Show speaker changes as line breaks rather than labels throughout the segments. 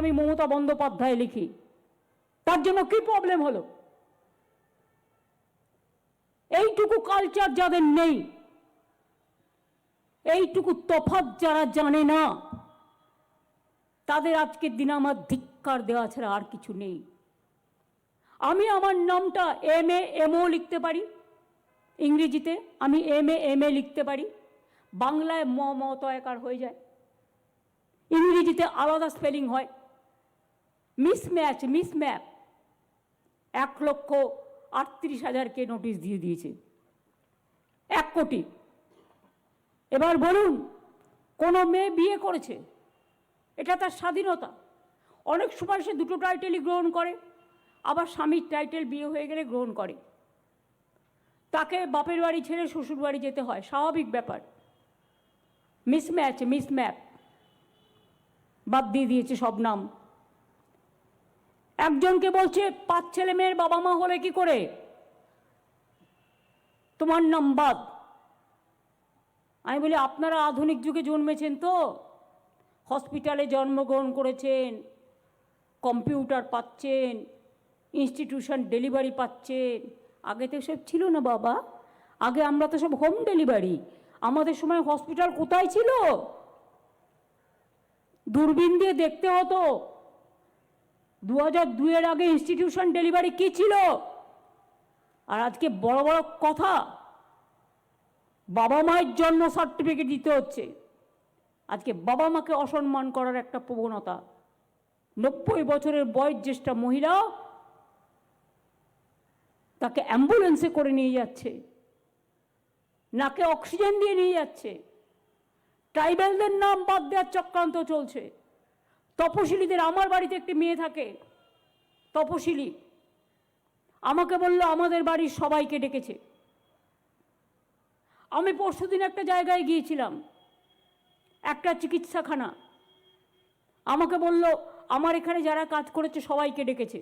আমি মমতা বন্দ্যোপাধ্যায় লিখি। তার জন্য কি প্রবলেম হলো? এইটুকু কালচার যাদের নেই, এইটুকু তফাৎ যারা জানে না, তাদের আজকের দিনে আমার ধিক্কার দেওয়া ছাড়া আর কিছু নেই। আমি আমার নামটা এম এ এমও লিখতে পারি, ইংরেজিতে আমি এম এ এম এ লিখতে পারি, বাংলায় ম ম তয়কার হয়ে যায়, ইংরেজিতে আলাদা স্পেলিং হয় মিসম্যাচ, মিসম্যাপ। এক লক্ষ আটত্রিশ হাজারকে নোটিশ দিয়ে দিয়েছে। এক কোটি। এবার বলুন, কোনো মেয়ে বিয়ে করেছে? এটা তার স্বাধীনতা। অনেক সময় সে দুটো টাইটেলই গ্রহণ করে, আবার স্বামীর টাইটেল বিয়ে হয়ে গেলে গ্রহণ করে। তাকে বাপের বাড়ি ছেড়ে শ্বশুর বাড়ি যেতে হয়, স্বাভাবিক ব্যাপার। Mismatch, mismap. বাদ দিয়ে দিয়েছে সব নাম। একজনকে বলছে, পাঁচ ছেলে মেয়ের বাবা মা হলে কি করে? তোমার নাম বাদ। আমি বলি, আপনারা আধুনিক যুগে জন্মেছেন তো। হসপিটালে জন্মগ্রহণ করেছেন, কম্পিউটার পাচ্ছেন, ইনস্টিটিউশন ডেলিভারি পাচ্ছেন। আগে তো সব ছিল না বাবা। আগে আমরা তো সব হোম ডেলিভারি। আমাদের সময় হসপিটাল কোথায় ছিল? দূরবীন দিয়ে দেখতে হতো। দু হাজার দুইয়ের আগে ইনস্টিটিউশন ডেলিভারি কী ছিল? আর আজকে বড় বড় কথা, বাবা মায়ের জন্ম সার্টিফিকেট দিতে হচ্ছে। আজকে বাবা মাকে অসম্মান করার একটা প্রবণতা। নব্বই বছরের বয়োজ্যেষ্ঠ মহিলা তাকে অ্যাম্বুলেন্সে করে নিয়ে যাচ্ছে। নাকে অক্সিজেন দিয়ে নিয়ে যাচ্ছে। ট্রাইবেলদের নাম বাদ দেওয়ার চক্রান্ত চলছে। তপশিলীদের আমার বাড়িতে একটি মেয়ে থাকে, তপশিলি। আমাকে বলল, আমাদের বাড়ির সবাইকে ডেকেছে। আমি পরশুদিন একটা জায়গায় গিয়েছিলাম, একটা চিকিৎসাখানা। আমাকে বলল, আমার এখানে যারা কাজ করেছে সবাইকে ডেকেছে।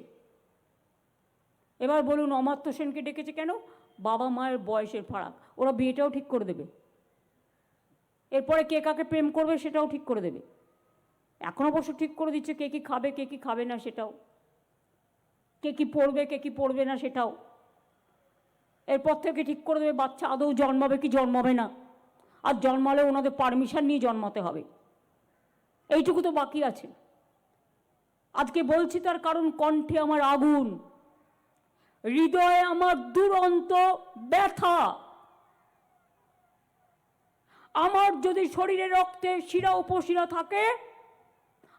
এবার বলুন, অমাত্য সেনকে ডেকেছে কেন? বাবা মায়ের বয়সের ফারাক, ওরা বিয়েটাও ঠিক করে দেবে। এরপরে কে কাকে প্রেম করবে সেটাও ঠিক করে দেবে। এখন অবশ্য ঠিক করে দিচ্ছে কে কি খাবে, কে কি খাবে না সেটাও। কে কি পড়বে, কে কি পড়বে না সেটাও। এরপর থেকে ঠিক করে দেবে, বাচ্চা আদৌ জন্মাবে কি জন্মাবে না। আর জন্মালে ওনাদের পারমিশন নিয়ে জন্মাতে হবে। এইটুকু তো বাকি আছে। আজকে বলছি তার কারণ, কণ্ঠে আমার আগুন। হৃদয়ে আমার দুরন্ত ব্যথা। আমার যদি শরীরে রক্তে শিরা উপশিরা থাকে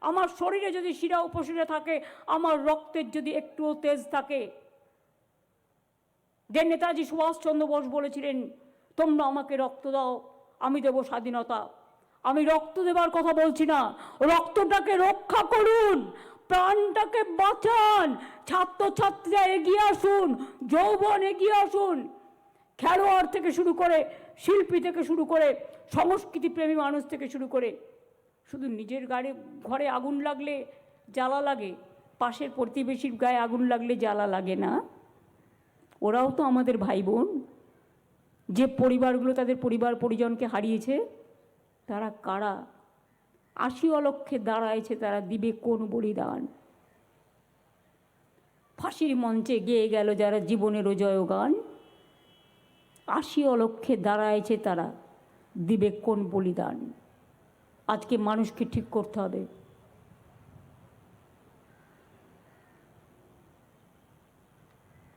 আমার শরীরে যদি শিরা উপশিরা থাকে, আমার রক্তের যদি একটুও তেজ থাকে। যে নেতাজি সুভাষচন্দ্র বোস বলেছিলেন, তোমরা আমাকে রক্ত দাও, আমি দেব স্বাধীনতা। আমি রক্ত দেবার কথা বলছি না। রক্তটাকে রক্ষা করুন, প্রাণটাকে বাঁচান। ছাত্রছাত্রীরা এগিয়ে আসুন, যৌবন এগিয়ে আসুন। খেলোয়াড় থেকে শুরু করে, শিল্পী থেকে শুরু করে, সংস্কৃতিপ্রেমী মানুষ থেকে শুরু করে শুধু নিজের গাড়ি, ঘরে আগুন লাগলে জ্বালা লাগে, পাশের প্রতিবেশীর গায়ে আগুন লাগলে জ্বালা লাগে না। ওরাও তো আমাদের ভাই বোন যে পরিবারগুলো তাদের পরিবার পরিজনকে হারিয়েছে, তারা কারা? আশি অলক্ষে দাঁড়াইছে তারা দিবে কোন বলিদান? ফাঁসির মঞ্চে গেয়ে গেল যারা জীবনের জয়গান। আশি অলক্ষে দাঁড়াইছে তারা দিবে কোন বলিদান? আজকে মানুষকে ঠিক করতে হবে।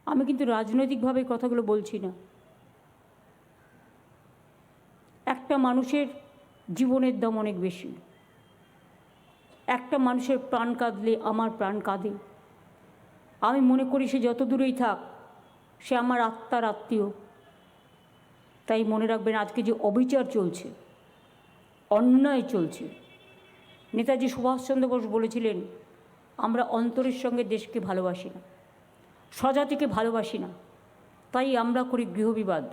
আমি কিন্তু রাজনৈতিকভাবে কথাগুলো বলছি না। একটা মানুষের জীবনের দাম অনেক বেশি। একটা মানুষের প্রাণ কাঁদলে আমার প্রাণ কাঁদে। আমি মনে করি সে যত দূরেই থাক, সে আমার আত্মার আত্মীয়। তাই মনে রাখবেন আজকে যে অবিচার চলছে অন্যায় চলছে। নেতাজি সুভাষচন্দ্র বোস বলেছিলেন, আমরা অন্তরের সঙ্গে দেশকে ভালোবাসি না, স্বজাতিকে ভালোবাসি না। তাই আমরা করি গৃহবিবাদ।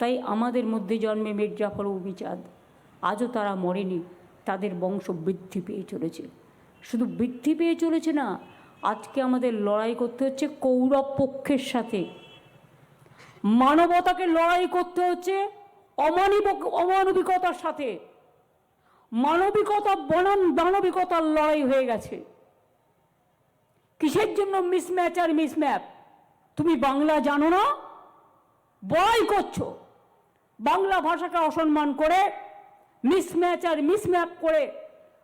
তাই আমাদের মধ্যে জন্মে মির্জাফর ও বিচাদ আজও তারা মরেনি, তাদের বংশ বৃদ্ধি পেয়ে চলেছে। শুধু বৃদ্ধি পেয়ে চলেছে না, আজকে আমাদের লড়াই করতে হচ্ছে কৌরব পক্ষের সাথে। মানবতাকে লড়াই করতে হচ্ছে অমানবিক, অমানবিকতার সাথে। মানবিকতা বনাম, দানবিকতার লড়াই হয়ে গেছে। কিসের জন্য মিসম্যাচ আর মিসম্যাপ তুমি বাংলা জানো না? বড়াই করছ। বাংলা ভাষাকে অসম্মান করে মিসম্যাচ আর মিসম্যাপ করে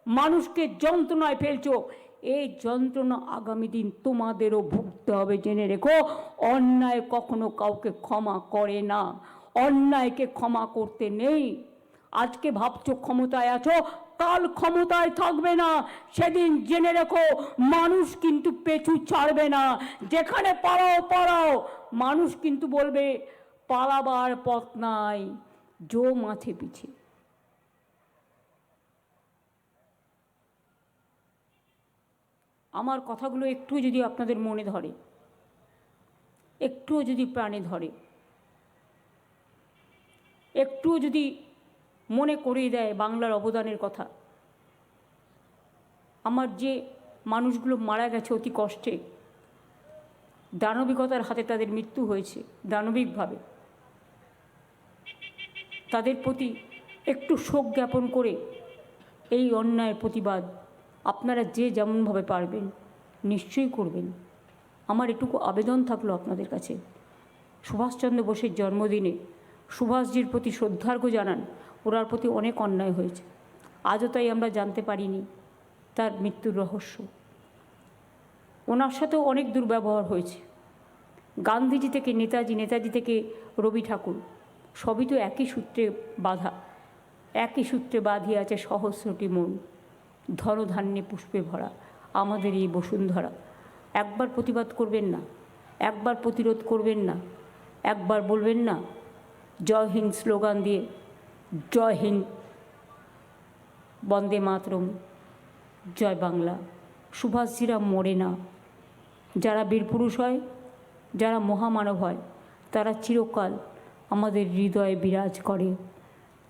মানুষকে যন্ত্রণায় ফেলছো। এই যন্ত্রণা আগামী দিন তোমাদেরও ভুগতে হবে, জেনে রেখো। অন্যায় কখনো কাউকে ক্ষমা করে না। অন্যায়কে ক্ষমা করতে নেই। আজকে ভাবছ ক্ষমতায় আছো, কাল ক্ষমতায় থাকবে না। সেদিন জেনে রেখো, মানুষ কিন্তু পেছু ছাড়বে না। যেখানে পালাও পালাও। মানুষ কিন্তু বলবে, পালাবার পথ নাই, জো মাছে পিছে। আমার কথাগুলো একটু যদি আপনাদের মনে ধরে একটুও যদি প্রাণে ধরে একটুও যদি মনে করিয়ে দেয় বাংলার অবদানের কথা। আমার যে মানুষগুলো মারা গেছে অতি কষ্টে, দানবিকতার হাতে তাদের মৃত্যু হয়েছে দানবিকভাবে। তাদের প্রতি একটু শোক জ্ঞাপন করে এই অন্যায়ের প্রতিবাদ আপনারা যে যেমনভাবে পারবেন নিশ্চয়ই করবেন। আমার এটুকু আবেদন থাকল আপনাদের কাছে। সুভাষচন্দ্র বোসের জন্মদিনে সুভাষজির প্রতি শ্রদ্ধার্ঘ্য জানান ওনার প্রতি অনেক অন্যায় হয়েছে। আজও তাই আমরা জানতে পারিনি তার মৃত্যুর রহস্য। ওনার সাথেও অনেক দুর্ব্যবহার হয়েছে। গান্ধীজি থেকে নেতাজি নেতাজি থেকে রবি ঠাকুর, সবই তো একই সূত্রে বাঁধা, একই সূত্রে বাঁধিয়ে আছে সহস্রটি মন। ধনধান্যে পুষ্পে ভরা আমাদের এই বসুন্ধরা। একবার প্রতিবাদ করবেন না, একবার প্রতিরোধ করবেন না, একবার বলবেন না, জয় হিন্দ স্লোগান দিয়ে জয় হিন্দ। বন্দে মাতরম। জয় বাংলা। সুভাষজিরা মরে না। যারা বীরপুরুষ হয়, যারা মহামানব হয়, তারা চিরকাল আমাদের হৃদয়ে বিরাজ করে।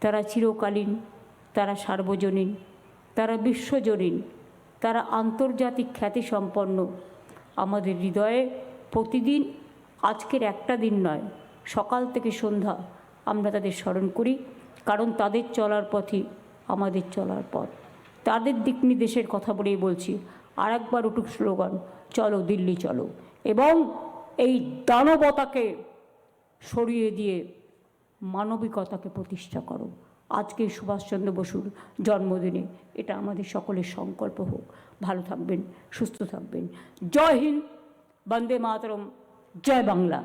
তারা চিরকালীন, তারা সার্বজনীন, তারা বিশ্বজনীন, তারা আন্তর্জাতিক খ্যাতি সম্পন্ন আমাদের হৃদয়ে প্রতিদিন, আজকের একটা দিন নয়, সকাল থেকে সন্ধ্যা আমরা তাদের স্মরণ করি। কারণ তাদের চলার পথই আমাদের চলার পথ। তাদের দিক নির্দেশের কথা বলেই বলছি আর একবার উঠুক স্লোগান, চলো দিল্লি চলো। এবং এই দানবতাকে সরিয়ে দিয়ে মানবিকতাকে প্রতিষ্ঠা করো। আজকে সুভাষচন্দ্র বসুর জন্মদিনে এটা আমাদের সকলের সংকল্প হোক। ভালো থাকবেন, সুস্থ থাকবেন। জয় হিন্দ, বন্দে মাতরম, জয় বাংলা।